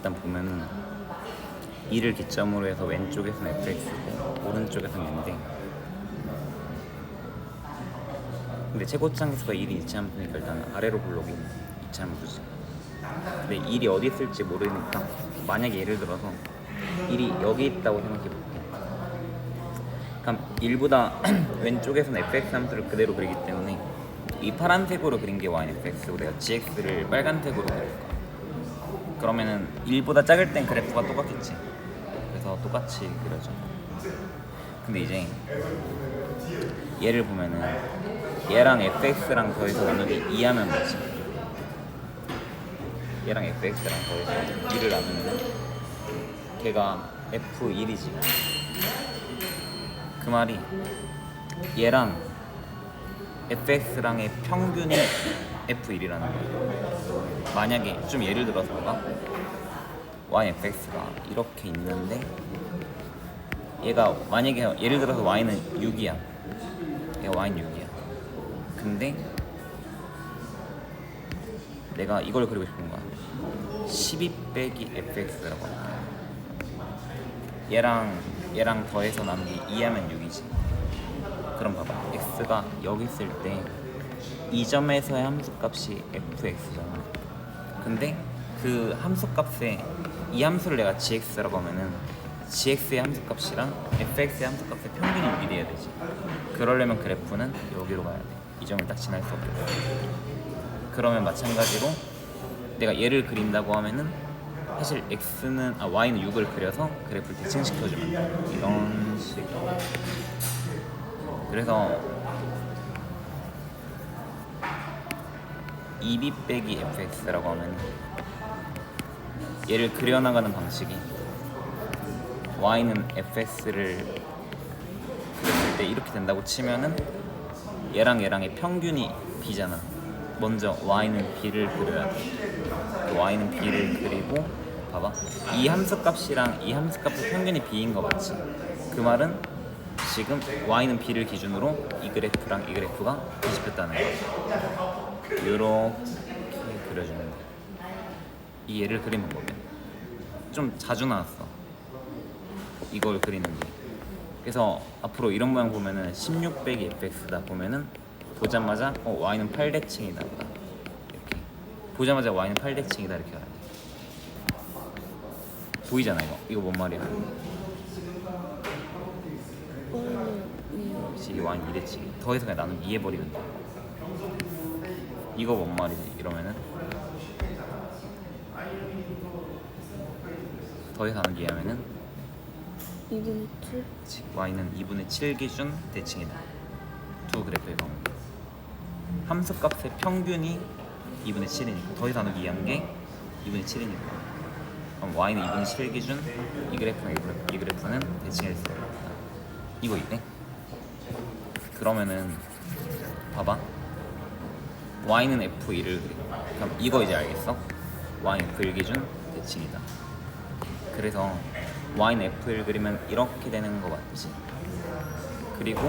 일단 보면은 2를 기점으로 해서 왼쪽에서는 fx고 오른쪽에서는 인데 근데 최고창수가 1이 일치함수니까 일단 아래로 블록이 일치함수지. 근데 1이 어디 있을지 모르니까 만약에 예를 들어서 1이 여기 있다고 생각해볼게. 그럼 1보다 왼쪽에서는 fx 함수를 그대로 그리기 때문에 이 파란색으로 그린 게 y fx고 내가 gx를 빨간색으로 그릴 거야 그러면은 1보다 작을 땐 그래프가 똑같겠지. 그래서 똑같이 그려져 근데 이제 얘를 보면은 얘랑 fx랑 더해서 나누기 2 하면 뭐지? 얘랑 fx랑 더해서 2를 나누면 걔가 f1이지. 그 말이 얘랑 fx랑의 평균이 f1이라는 거야 만약에 좀 예를 들어서 봐봐 y fx가 이렇게 있는데 얘가 만약에 예를 들어서 y는 6이야. 얘가 y는 6이야. 근데 내가 이걸 그리고 싶은 거야. 12 빼기 fx라고 할게. 얘랑 얘랑 더해서 나누기 2 하면 6이지 그럼 봐봐. X가 여기 있을 때 이 점에서의 함수값이 fx잖아. 근데 그 함수값에 이 함수를 내가 gx라고 하면은 gx의 함수값이랑 fx의 함수값의 평균이 6이 돼야 되지. 그러려면 그래프는 여기로 가야 돼이 점을 딱 지날 수 없겠어 그러면 마찬가지로 내가 얘를 그린다고 하면은 사실 x는 아 y는 6을 그려서 그래프를 대칭시켜주면 돼. 이런 식으로 그래서 2b 빼기 fx라고 하면 얘를 그려나가는 방식이 y는 fx를 그렸을 때 이렇게 된다고 치면은 얘랑 얘랑의 평균이 b잖아. 먼저 y는 b를 그려야 돼. 그 y는 b를 그리고 봐봐. 이 함수값이랑 이 함수값의 평균이 b인 거 맞지? 그 말은 지금 y는 b를 기준으로 이 그래프랑 이 그래프가 뒤집혔다는 거야 이렇게 그려주는 거야 이 얘를 그린 방법이야 좀 자주 나왔어. 이걸 그리는 게. 그래서 앞으로 이런 모양 보면은 16 빼기 fx다 보면은 보자마자 어 y는 8대칭이다. 이렇게. 보자마자 y는 8대칭이다. 이렇게 알아야 돼 보이잖아 이거. 이거 뭔 말이야 그치 이게 y는 2대칭 더해서 그냥 나는 2 해버리면 돼 이거 뭔 말이지 이러면은 더해서 나누기 하면은 2분의 7? 그치, y는 2분의 7 기준 대칭이다. 두 그래프의 경우. 함수값의 평균이 2분의 7이니까 더해서 나누기 2한 게 2분의 7이니까 그럼 y는 2분의 7 기준 이 그래프랑 이, 그래프, 이 그래프는 대칭일 수 있다. 이거 있네. 그러면은 봐봐. y는 f1을 그려. 그럼 이거 이제 알겠어? y는 f1 기준 대칭이다. 그래서 y는 f를 그리면 이렇게 되는 거 맞지? 그리고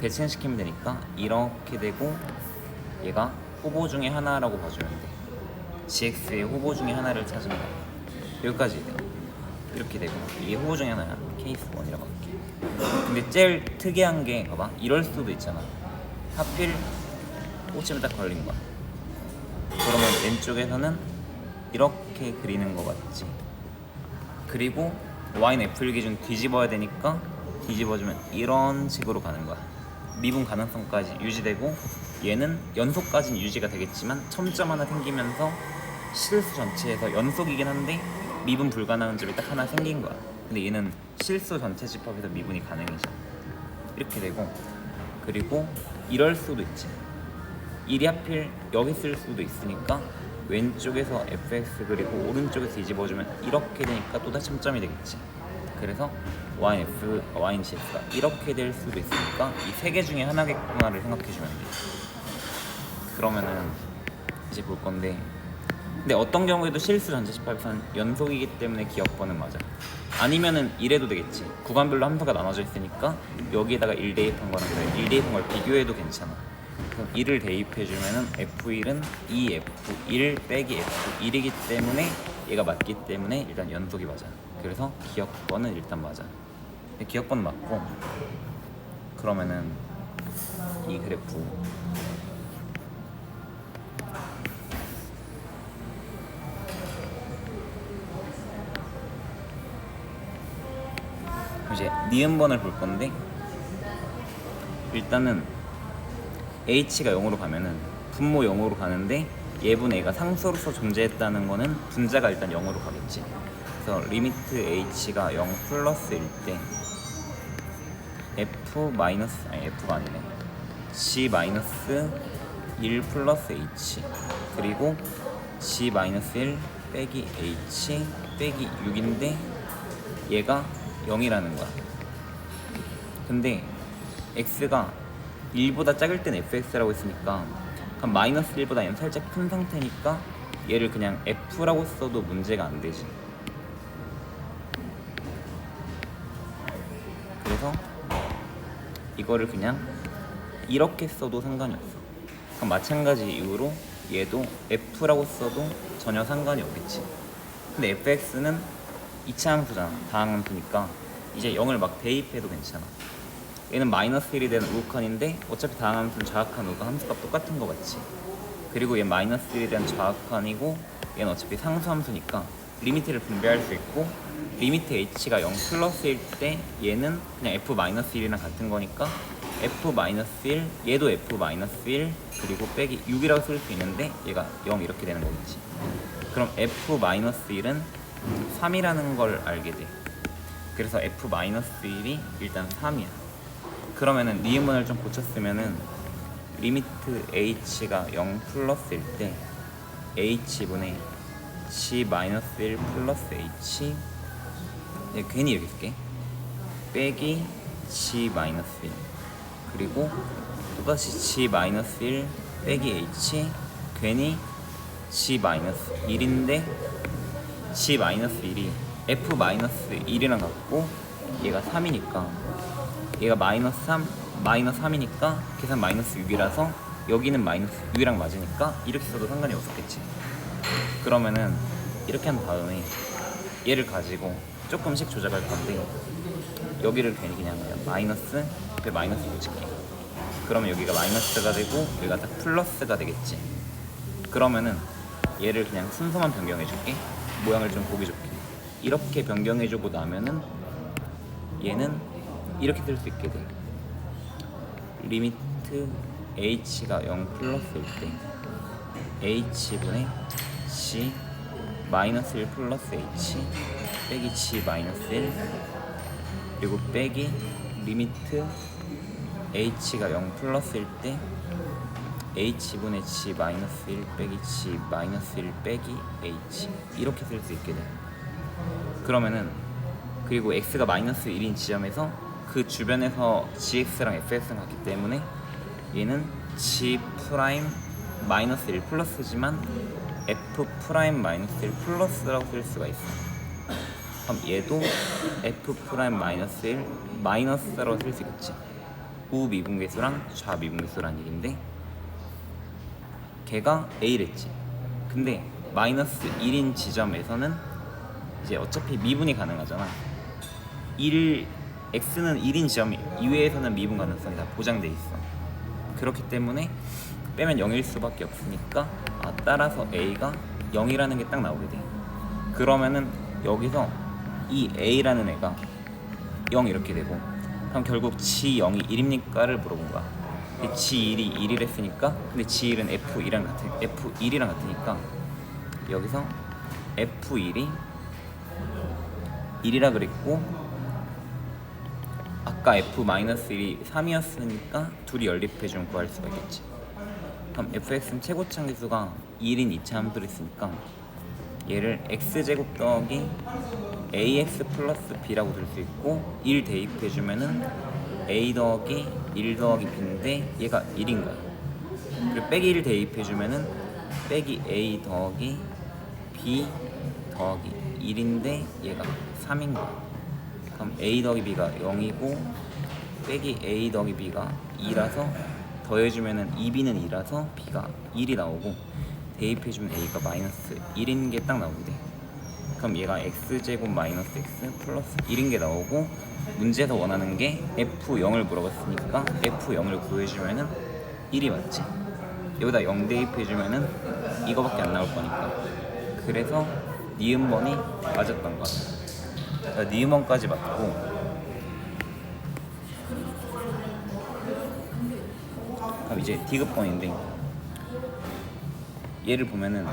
대칭시키면 되니까 이렇게 되고 얘가 후보 중에 하나라고 봐주면 돼 gx의 후보 중에 하나를 찾으면 돼 여기까지 돼 이렇게 되고 이게 후보 중에 하나야. 케이스 1이라고 할게 근데 제일 특이한 게 봐봐. 이럴 수도 있잖아. 하필 꽂히면 딱 걸린 거야 그러면 왼쪽에서는 이렇게 그리는 거 맞지? 그리고 y는 f를 기준 뒤집어야 되니까 뒤집어주면 이런 식으로 가는 거야. 미분 가능성까지 유지되고 얘는 연속까지는 유지가 되겠지만 첨점 하나 생기면서 실수 전체에서 연속이긴 한데 미분 불가능한 점이 딱 하나 생긴 거야. 근데 얘는 실수 전체 집합에서 미분이 가능해져. 이렇게 되고 그리고 이럴 수도 있지. 일이 하필 여기 쓸 수도 있으니까 왼쪽에서 fx 그리고 오른쪽에서 뒤집어주면 이렇게 되니까 또 다시 첨점이 되겠지. 그래서 yf, ycx가 이렇게 될 수도 있으니까 이 세 개 중에 하나겠구나를 생각해주면 돼. 그러면은 이제 볼 건데 근데 어떤 경우에도 실수 전체 집합에서는 연속이기 때문에 기억번은 맞아. 아니면은 이래도 되겠지. 구간별로 함수가 나눠져 있으니까 여기에다가 1 대입한 거랑 1 대입한 걸 비교해도 괜찮아. 그럼 1을 대입해주면은 F1은 2F1 빼기 F1이기 때문에 얘가 맞기 때문에 일단 연속이 맞아. 그래서 기억번은 일단 맞아. 기억번 맞고 그러면은 이 그래프 이제 니은번을 볼 건데 일단은 h가 0으로 가면은 분모 0으로 가는데 예분 a가 상수로서 존재했다는 거는 분자가 일단 0으로 가겠지. 그래서 리미트 h가 0 플러스일 때 f 마이너스 아니 f가 아니네. g 마이너스 1 플러스 h 그리고 g 마이너스 1 빼기 h 빼기 6인데 얘가 0이라는 거야. 근데 x가 1보다 작을 땐 fx라고 했으니까 그럼 마이너스 1보다 얘는 살짝 큰 상태니까 얘를 그냥 f라고 써도 문제가 안 되지. 그래서 이거를 그냥 이렇게 써도 상관이 없어. 그럼 마찬가지 이유로 얘도 f라고 써도 전혀 상관이 없겠지. 근데 fx는 이차함수잖아. 다항함수니까 이제 0을 막 대입해도 괜찮아. 얘는 마이너스 1이 되는 우극한인데 어차피 다항함수는 좌악한 우극 함수값 똑같은 거 같지. 그리고 얘 마이너스 1에 대한 좌악한이고 얘는 어차피 상수함수니까 리미트를 분배할 수 있고 리미트 h가 0 플러스일 때 얘는 그냥 f 마이너스 1이랑 같은 거니까 f 마이너스 1 얘도 f 마이너스 1 그리고 빼기 6이라고 쓸 수 있는데 얘가 0 이렇게 되는 거겠지. 그럼 f 마이너스 1은 3이라는 걸 알게 돼. 그래서 f 마이너스 1이 일단 3이야. 그러면은 니은문을 좀 고쳤으면은 리미트 h가 0 플러스일 때 h분의 g 마이너스 1 플러스 h 네, 괜히 이렇게 쓸게 빼기 g 마이너스 1 그리고 또다시 g 마이너스 1 빼기 h 괜히 g 마이너스 1인데 g 마이너스 1이 f 마이너스 1이랑 같고 얘가 3이니까 얘가 마이너스 3 마이너스 3이니까 계산 마이너스 6이라서 여기는 마이너스 6이랑 맞으니까 이렇게 써도 상관이 없었겠지. 그러면은 이렇게 한 다음에 얘를 가지고 조금씩 조작할 건데 여기를 괜히 그냥 마이너스 옆에 마이너스 붙일게 그러면 여기가 마이너스가 되고 여기가 딱 플러스가 되겠지. 그러면은 얘를 그냥 순서만 변경해 줄게 모양을 좀 보기 좋게. 이렇게 변경해 주고 나면은 얘는 이렇게 쓸수 있게 돼. 리미트 h가 0 플러스일 때 h분의 g 마이너스 1 플러스 h 빼기 g 마이너스 1 그리고 빼기 리미트 h가 0 플러스일 때 h분의 g 마이너스 1 빼기 g 마이너스 1 빼기 h 이렇게 쓸 수 있게 돼 그러면은 그리고 x가 마이너스 1인 지점에서 그 주변에서 gx랑 fx랑 같기 때문에 얘는 g 프라임 마이너스 1 플러스지만 f 프라임 마이너스 1 플러스라고 쓸 수가 있어. 그럼 얘도 f 프라임 마이너스 1 마이너스라고 쓸 수 있겠지. 우 미분계수랑 좌 미분계수라는 얘긴데 걔가 a랬지. 근데 마이너스 1인 지점에서는 이제 어차피 미분이 가능하잖아. 1 x는 1인 지점 이외에서는 미분 가능성이 다 보장돼 있어. 그렇기 때문에 빼면 0일 수밖에 없으니까 아, 따라서 a가 0이라는 게 딱 나오게 돼. 그러면은 여기서 이 a라는 애가 0 이렇게 되고 그럼 결국 g0이 1입니까를 물어본 거야. 근데 g1이 1을 했으니까 근데 g1은 f1이랑 같은 f1이랑 같으니까 여기서 f1이 1이라 그랬고 아까 f-1이 3이었으니까 둘이 연립해주면 구할 수가 있겠지. 그럼 fx는 최고차함수가 1인 2차 함수를 있으니까 얘를 x제곱 더하기 ax 플러스 b라고 들 수 있고 1 대입해주면은 a 더하기 1 더하기 b인데 얘가 1인 거야. 그리고 빼기 1 대입해주면은 빼기 a 더하기 b 더하기 1인데 얘가 3인 거야. 그럼 a 더하기 b가 0이고 빼기 a 더하기 b가 2라서 더해주면은 2b는 2라서 b가 1이 나오고 대입해주면 a가 마이너스 1인 게 딱 나오게 돼 그럼 얘가 x제곱 마이너스 x 플러스 1인 게 나오고 문제에서 원하는 게 f0을 물어봤으니까 f0을 구해주면은 1이 맞지? 여기다 0 대입해주면은 이거밖에 안 나올 거니까. 그래서 니은번이 맞았던 거야 그러니까 니은번까지 맞고. 그럼 이제 디귿번인데 얘를 보면은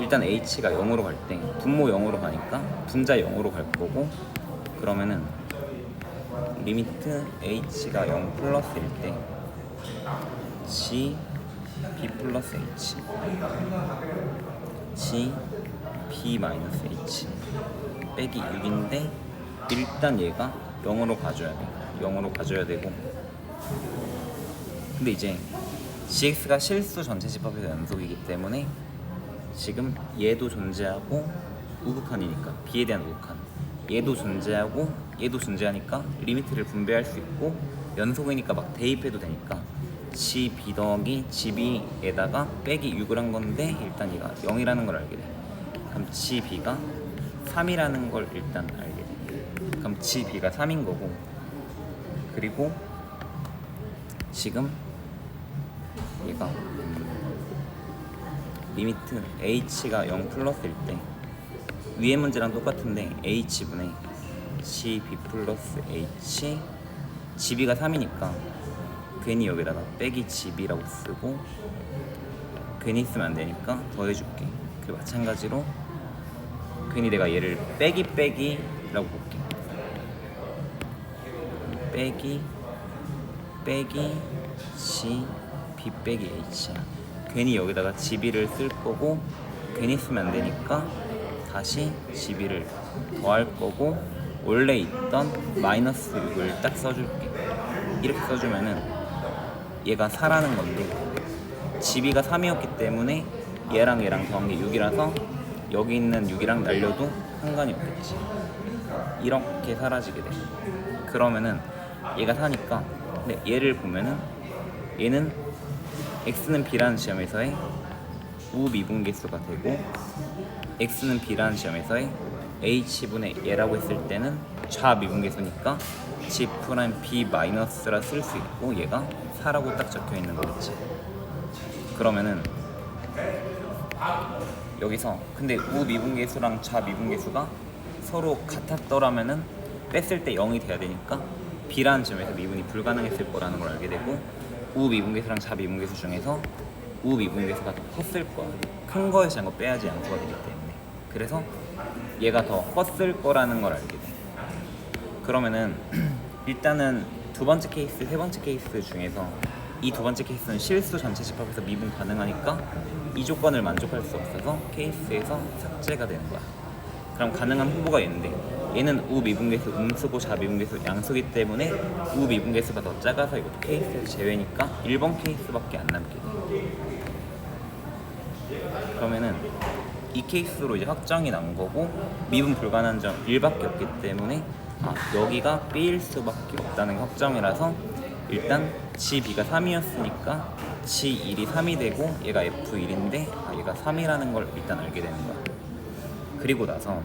일단 h가 0으로 갈 때 분모 0으로 가니까 분자 0으로 갈 거고 그러면은 리미트 h가 0 플러스일 때 g b 플러스 h g b 마이너스 h 빼기 6인데 일단 얘가 0으로 가줘야 돼. 0으로 가줘야 되고. 근데 이제 gx가 실수 전체 집합에서 연속이기 때문에 지금 얘도 존재하고 우극한이니까 b에 대한 우극한. 얘도 존재하고 얘도 존재하니까 리미트를 분배할 수 있고 연속이니까 막 대입해도 되니까 g b 더하기 gb에다가 빼기 6을 한 건데 일단 얘가 0이라는 걸 알게 돼. 그럼 g b가 3이라는 걸 일단 알게 돼. 그럼 g b가 3인 거고. 그리고 지금 얘가 리미트 h가 0 플러스일 때 위에 문제랑 똑같은데 h분의 gb 플러스 h gb가 3이니까 괜히 여기다가 빼기 gb라고 쓰고 괜히 쓰면 안 되니까 더해줄게. 그리고 마찬가지로 괜히 내가 얘를 빼기 빼기라고 볼게. 빼기 빼기 g b 빼기 h야 괜히 여기다가 gb를 쓸 거고 괜히 쓰면 안 되니까 다시 gb를 더할 거고 원래 있던 마이너스 6을 딱 써줄게. 이렇게 써주면은 얘가 4라는 건데 gb가 3이었기 때문에 얘랑 얘랑 더한 게 6이라서 여기 있는 6이랑 날려도 상관이 없겠지. 이렇게 사라지게 돼. 그러면은 얘가 4니까 근데 얘를 보면은 얘는 x는 b라는 지점에서의 우미분계수가 되고 x는 b라는 지점에서의 h분의 얘라고 했을 때는 좌미분계수니까 g 프라임 b 마이너스라 쓸 수 있고 얘가 4라고 딱 적혀 있는 거겠지. 그러면은 여기서 근데 우미분계수랑 좌미분계수가 서로 같았더라면은 뺐을 때 0이 돼야 되니까 b라는 점에서 미분이 불가능했을 거라는 걸 알게 되고 우미분계수랑 좌미분계수 중에서 우미분계수가 더 컸을 거야. 큰 거에서 작은 거 빼야지 양수가 되기 때문에. 그래서 얘가 더 컸을 거라는 걸 알게 돼. 그러면은 일단은 두 번째 케이스, 세 번째 케이스 중에서 이 두 번째 케이스는 실수 전체 집합에서 미분 가능하니까 이 조건을 만족할 수 없어서 케이스에서 삭제가 되는 거야. 그럼 가능한 후보가 있는데 얘는 우미분계수 음수고 좌미분계수 양수기 때문에 우미분계수가 더 작아서 이것도 케이스에서 제외니까 1번 케이스밖에 안 남게 돼. 그러면은 이 케이스로 이제 확정이 난 거고 미분 불가능한 점 1밖에 없기 때문에 아 여기가 B일 수밖에 없다는 게 확정이라서 일단 GB가 3이었으니까 G1이 3이 되고 얘가 F1인데 아 얘가 3이라는 걸 일단 알게 되는 거야 그리고 나서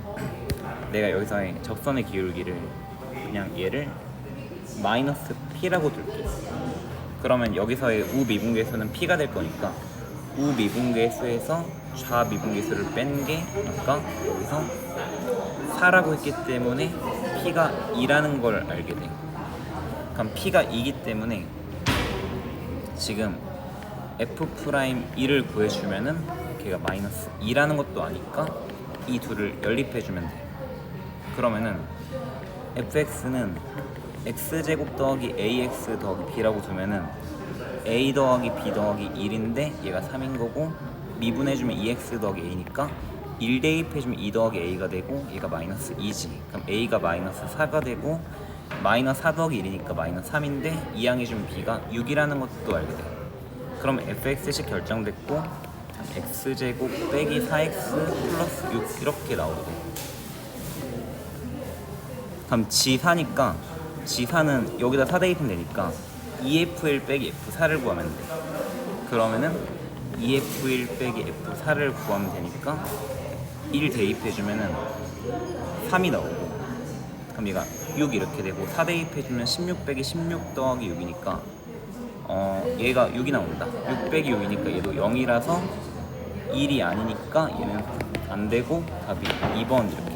내가 여기서의 접선의 기울기를 그냥 얘를 마이너스 P라고 둘게 그러면 여기서의 우미분계수는 P가 될 거니까 우미분계수에서 좌미분계수를 뺀 게 아까 여기서 4라고 했기 때문에 P가 2라는 걸 알게 돼. 그럼 P가 2기 때문에 지금 F 프라임 2를 구해주면은 걔가 마이너스 2라는 것도 아니까 이 둘을 연립해주면 돼. 그러면은 fx는 x제곱 더하기 ax 더하기 b라고 두면은 a 더하기 b 더하기 1인데 얘가 3인 거고 미분해주면 2x 더하기 a니까 1 대입해주면 2 더하기 a가 되고 얘가 마이너스 2지. 그럼 a가 마이너스 4가 되고 마이너스 4 더하기 1이니까 마이너스 3인데 이항해주면 b가 6이라는 것도 알게 돼. 그럼 fx식 결정됐고 x제곱 빼기 4x 플러스 6 이렇게 나오거든 그럼 G4니까 G4는 여기다 4 대입하면 되니까 EF1 빼기 F4를 구하면 돼. 그러면은 EF1 빼기 F4를 구하면 되니까 1 대입해주면은 3이 나오고 그럼 얘가 6 이렇게 되고 4 대입해주면 16 빼기 16 더하기 6이니까 어 얘가 6이 나온다 6 빼기 6이니까 얘도 0이라서 1이 아니니까 얘는 안 되고 답이 2번 이렇게